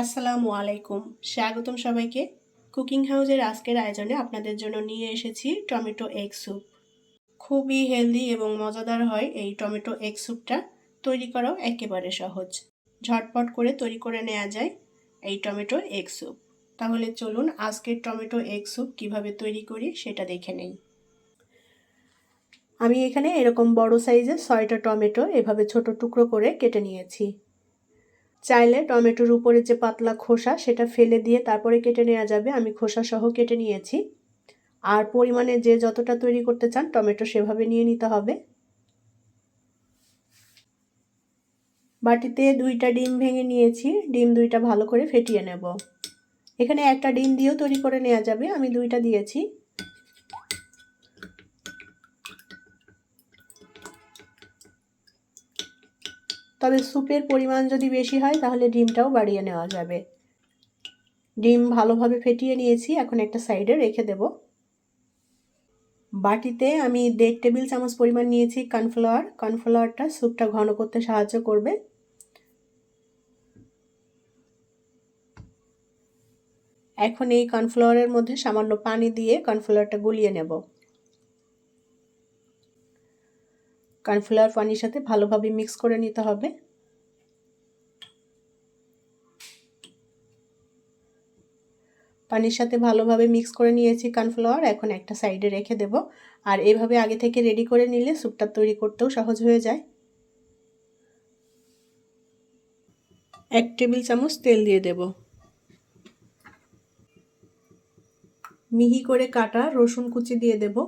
আসসালামু আলাইকুম। স্বাগতম সবাইকে। কুকিং হাউসের আজকের আয়োজনে আপনাদের জন্য নিয়ে এসেছি টমেটো এগ স্যুপ। খুবই হেলদি এবং মজাদার হয় এই টমেটো এগ স্যুপটা। তৈরি করাও একেবারে সহজ। ঝটপট করে তৈরি করে নেওয়া যায় এই টমেটো এগ স্যুপ। তাহলে চলুন আজকের টমেটো এগ স্যুপ কীভাবে তৈরি করি সেটা দেখে নেই। আমি এখানে এরকম বড় সাইজের ছয়টা টমেটো এভাবে ছোট টুকরো করে কেটে নিয়েছি। চাইলে টমেটোর উপরে যে পাতলা খোসা, সেটা ফেলে দিয়ে তারপরে কেটে নেওয়া যাবে। আমি খোসা সহ কেটে নিয়েছি। আর পরিমাণে যে যতটা তৈরি করতে চান, টমেটো সেভাবে নিয়ে নিতে হবে। বাটিতে দুইটা ডিম ভেঙে নিয়েছি। ডিম দুইটা ভালো করে ফেটিয়ে নেব। এখানে একটা ডিম দিয়েও তৈরি করে নেওয়া যাবে। আমি দুইটা দিয়েছি। তবে স্যুপের পরিমাণ যদি বেশি হয়, তাহলে ডিমটাও বাড়িয়ে নেওয়া যাবে। ডিম ভালোভাবে ফেটিয়ে নিয়েছি, এখন একটা সাইডে রেখে দেব। বাটিতে আমি দেড় টেবিল চামচ পরিমাণ নিয়েছি কর্নফ্লাওয়ার। কর্নফ্লাওয়ারটা স্যুপটা ঘন করতে সাহায্য করবে। এখন এই কর্নফ্লাওয়ারের মধ্যে সামান্য পানি দিয়ে কর্নফ্লাওয়ারটা গুলিয়ে নেব। কর্নফ্লাওয়ার পানির সাথে ভালোভাবে মিক্স করে নিতে হবে। পানির সাথে ভালোভাবে মিক্স করে নিয়েছি কর্নফ্লাওয়ার এখন একটা সাইডে রেখে দেব। আর এভাবে আগে থেকে রেডি করে নিলে স্যুপটা তৈরি করতেও সহজ হয়ে যায়। এক টেবিল চামচ তেল দিয়ে দেব। মিহি করে কাটা রসুন কুচি দিয়ে দেবো।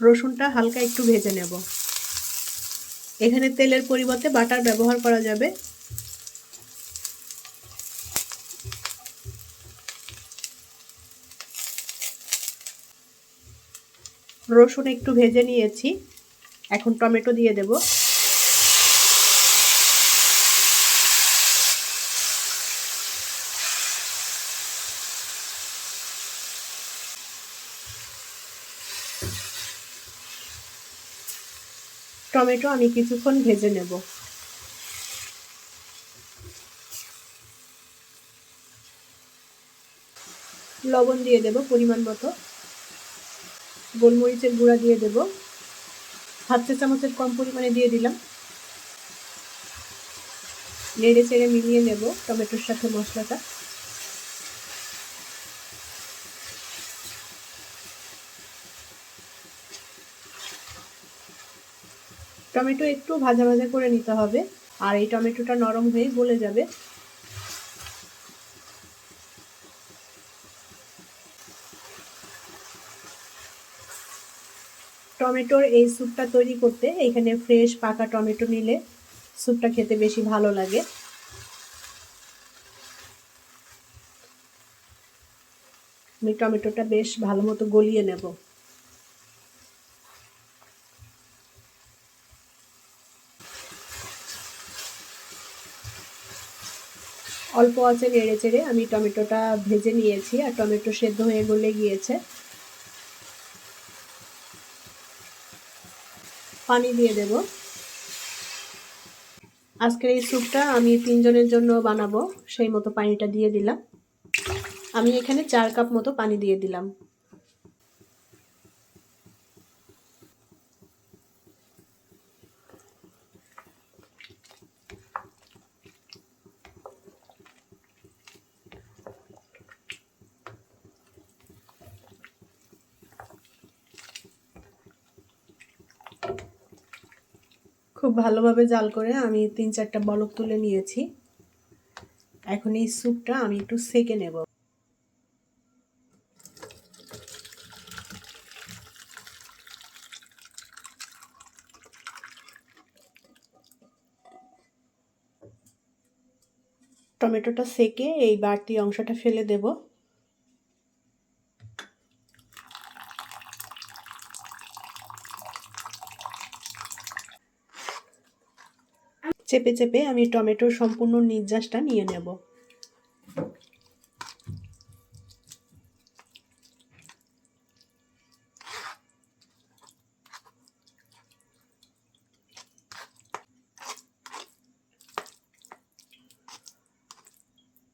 রসুনটা হালকা একটু ভেজে নেব। এখানে তেলের পরিবর্তে বাটার ব্যবহার করা যাবে। রসুন একটু ভেজে নিয়েছি। এখন টমেটো দিয়ে দেবো। টমেটো আমি কিছুক্ষণ ভেজে নেব। লবণ দিয়ে দেব পরিমাণ মতো। গোলমরিচের গুঁড়া দিয়ে দেব। হাত চা চামচের কম পরিমাণে দিয়ে দিলাম। নেড়ে চেড়ে মিলিয়ে নেব টমেটোর সাথে মশলাটা। টমেটো একটু ভাজা ভাজা করে নিতে হবে। আর এই টমেটোটা নরম হয়ে গলে যাবে। টমেটোর এই স্যুপটা তৈরি করতে এখানে ফ্রেশ পাকা টমেটো নিলে স্যুপটা খেতে বেশি ভালো লাগে। আমি টমেটোটা বেশ ভালো মতো গলিয়ে নেব। অল্প আছে নেড়ে চেড়ে আমি টমেটোটা ভেজে নিয়েছি আর টমেটো সেদ্ধ হয়ে গলে গিয়েছে। পানি দিয়ে দেব। আজকের এই স্যুপটা আমি তিনজনের জন্য বানাবো, সেই মতো পানিটা দিয়ে দিলাম। আমি এখানে চার কাপ মতো পানি দিয়ে দিলাম। খুব ভালোভাবে জাল করে আমি তিন চারটা বলক তুলে নিয়েছি। এখন এই স্যুপটা আমি একটু সেকে নেব। টমেটোটা সেকে এই বাড়তি অংশটা ফেলে দেবো। চেপে চেপে আমি টমেটোর সম্পূর্ণ নির্যাসটা নিয়ে নেব।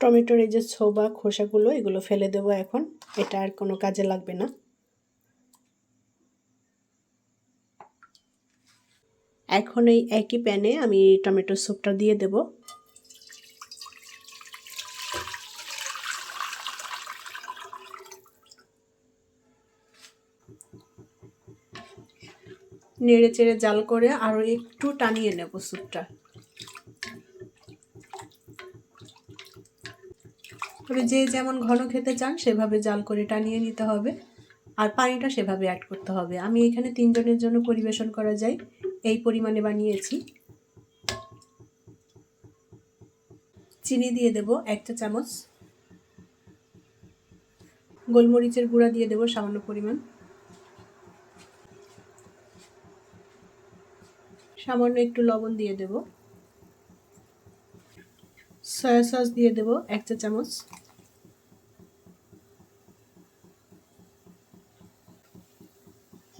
টমেটোর এই যে ছোবা খোসাগুলো, এগুলো ফেলে দেবো এখন। এটা আর কোনো কাজে লাগবে না। এখন এই একই প্যানে আমি টমেটো স্যুপটা দিয়ে দেব। নেড়ে চেড়ে জাল করে আরও একটু টানিয়ে নেব স্যুপটা। তবে যে যেমন ঘন খেতে চান, সেভাবে জাল করে টানিয়ে নিতে হবে। আর পানিটা সেভাবে অ্যাড করতে হবে। আমি এখানে তিনজনের জন্য পরিবেশন করা যায়। এই পরিমাণে বানিয়েছি। চিনি দিয়ে দেব একটা চামচ। গোলমরিচের গুঁড়া দিয়ে দেব সামান্য পরিমাণ। সামান্য একটু লবণ দিয়ে দেব। সয়া সস দিয়ে দেব এক চা চামচ।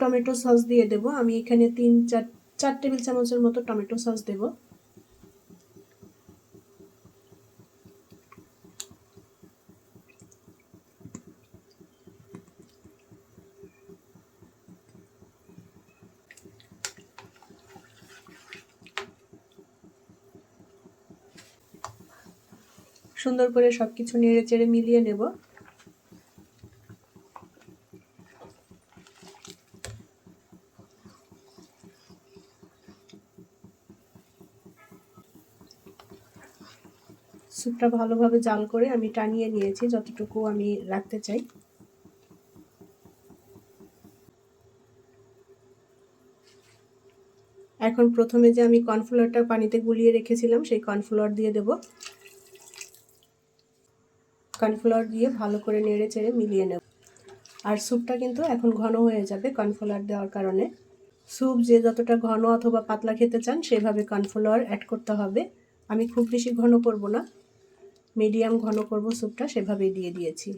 টমেটো সস দিয়ে দেব। আমি এখানে তিন চার চার টেবিল চামচের মতো টমেটো সস দেব। সুন্দর করে সব কিছু নেড়ে চেড়ে মিলিয়ে নেব। স্যুপটা ভালোভাবে জাল করে আমি টানিয়ে নিয়েছি, যতটুকু আমি রাখতে চাই। এখন প্রথমে যে আমি কর্নফ্লাওয়ারটা পানিতে গুলিয়ে রেখেছিলাম, সেই কর্নফ্লাওয়ার দিয়ে দেব। কর্নফ্লাওয়ার দিয়ে ভালো করে নেড়ে চেড়ে মিলিয়ে নেব। আর স্যুপটা কিন্তু এখন ঘন হয়ে যাবে কর্নফ্লাওয়ার দেওয়ার কারণে। স্যুপ যে যতটা ঘন অথবা পাতলা খেতে চান, সেভাবে কর্নফ্লাওয়ার অ্যাড করতে হবে। আমি খুব বেশি ঘন করব না। মিডিয়াম ঘন করব স্যুপটা, সেভাবেই দিয়ে দিয়েছি।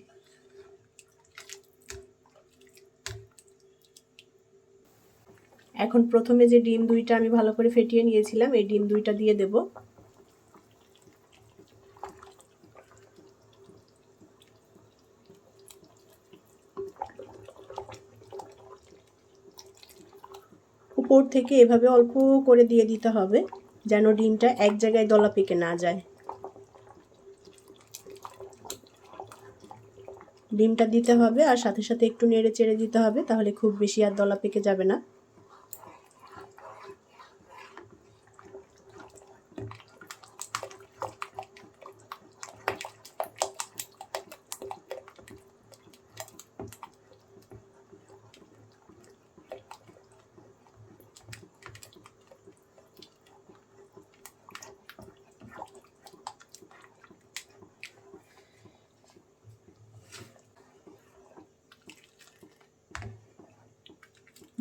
এখন প্রথমে যে ডিম দুইটা আমি ভালো করে ফেটিয়ে নিয়েছিলাম, এই ডিম দুইটা দিয়ে দেব। উপর থেকে এভাবে অল্প করে দিয়ে দিতে হবে, যেন ডিমটা এক জায়গায় দলা পেকে না যায়। ডিমটা দিতে হবে আর সাথে সাথে একটু নেড়ে চেড়ে দিতে হবে, তাহলে খুব বেশি আর দলা পেকে যাবে না।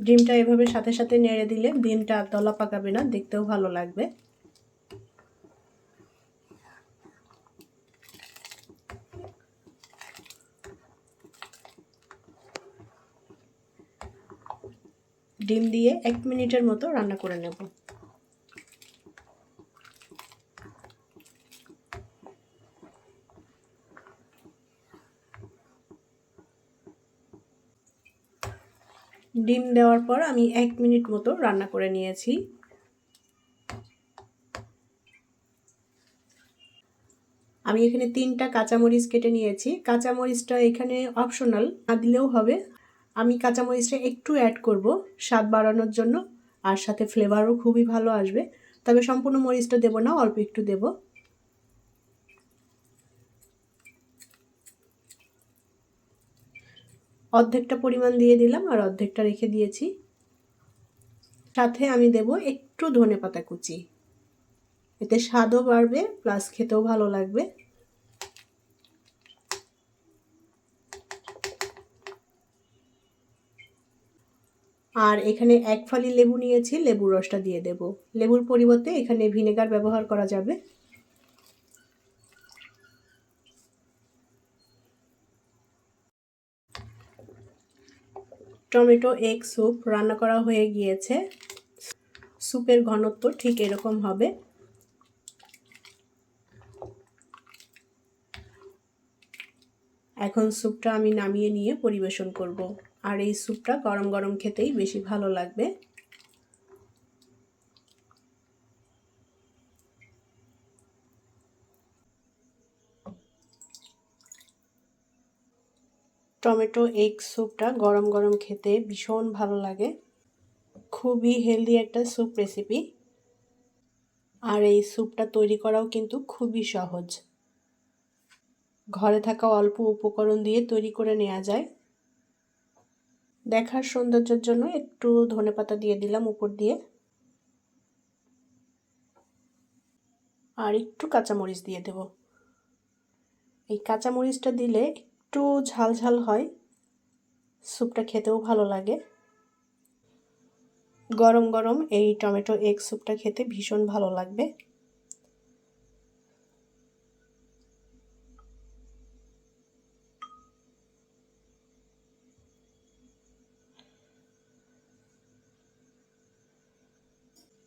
ডিমটা এভাবে সাথে সাথে নেড়ে দিলে ডিমটা দলা পাকাবে না, দেখতেও ভালো লাগবে। ডিম দিয়ে এক মিনিটের মতো রান্না করে নেব। ডিম দেওয়ার পর আমি এক মিনিট মতো রান্না করে নিয়েছি। আমি এখানে তিনটা কাঁচামরিচ কেটে নিয়েছি। কাঁচামরিচটা এখানে অপশনাল না দিলেও হবে। আমি কাঁচামরিচটা একটু অ্যাড করব, স্বাদ বাড়ানোর জন্য। আর সাথে ফ্লেভারও খুবই ভালো আসবে। তবে সম্পূর্ণ মরিচটা দেবো না, অল্প একটু দেবো। অর্ধেকটা পরিমাণ দিয়ে দিলাম আর অর্ধেকটা রেখে দিয়েছি। সাথে আমি দেব একটু ধনে পাতা কুচি। এতে স্বাদও বাড়বে প্লাস খেতেও ভালো লাগবে। আর এখানে এক ফালি লেবু নিয়েছি, লেবুর রসটা দিয়ে দেব। লেবুর পরিবর্তে এখানে ভিনেগার ব্যবহার করা যাবে। টমেটো, এগ স্যুপ রান্না করা হয়ে গিয়েছে। স্যুপের ঘনত্ব ঠিক এরকম হবে। এখন স্যুপটা আমি নামিয়ে নিয়ে পরিবেশন করব। আর এই স্যুপটা গরম গরম খেতেই বেশি ভালো লাগবে। টমেটো, এগ স্যুপটা গরম গরম খেতে ভীষণ ভালো লাগে। খুবই হেলদি একটা স্যুপ রেসিপি আর এই স্যুপটা তৈরি করাও কিন্তু খুবই সহজ। ঘরে থাকা অল্প উপকরণ দিয়ে তৈরি করে নেওয়া যায়। দেখার সৌন্দর্যের জন্য একটু ধনেপাতা দিয়ে দিলাম উপর দিয়ে। আর একটু কাঁচামরিচ দিয়ে দেব। এই কাঁচামরিচটা দিলে একটু ঝাল ঝাল হয়, স্যুপটা খেতেও ভালো লাগে। গরম গরম এই টমেটো এগ স্যুপটা খেতে ভীষণ ভালো লাগবে।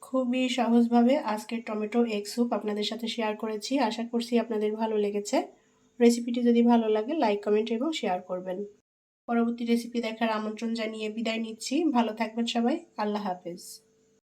খুবই সহজভাবে আজকের টমেটো এগ স্যুপ আপনাদের সাথে শেয়ার করেছি। আশা করছি আপনাদের ভালো লেগেছে। রেসিপিটি যদি ভালো লাগে লাইক কমেন্ট এবং শেয়ার করবেন। পরবর্তী রেসিপি দেখার আমন্ত্রণ জানিয়ে বিদায় নিচ্ছি। ভালো থাকবেন সবাই। আল্লাহ হাফেজ।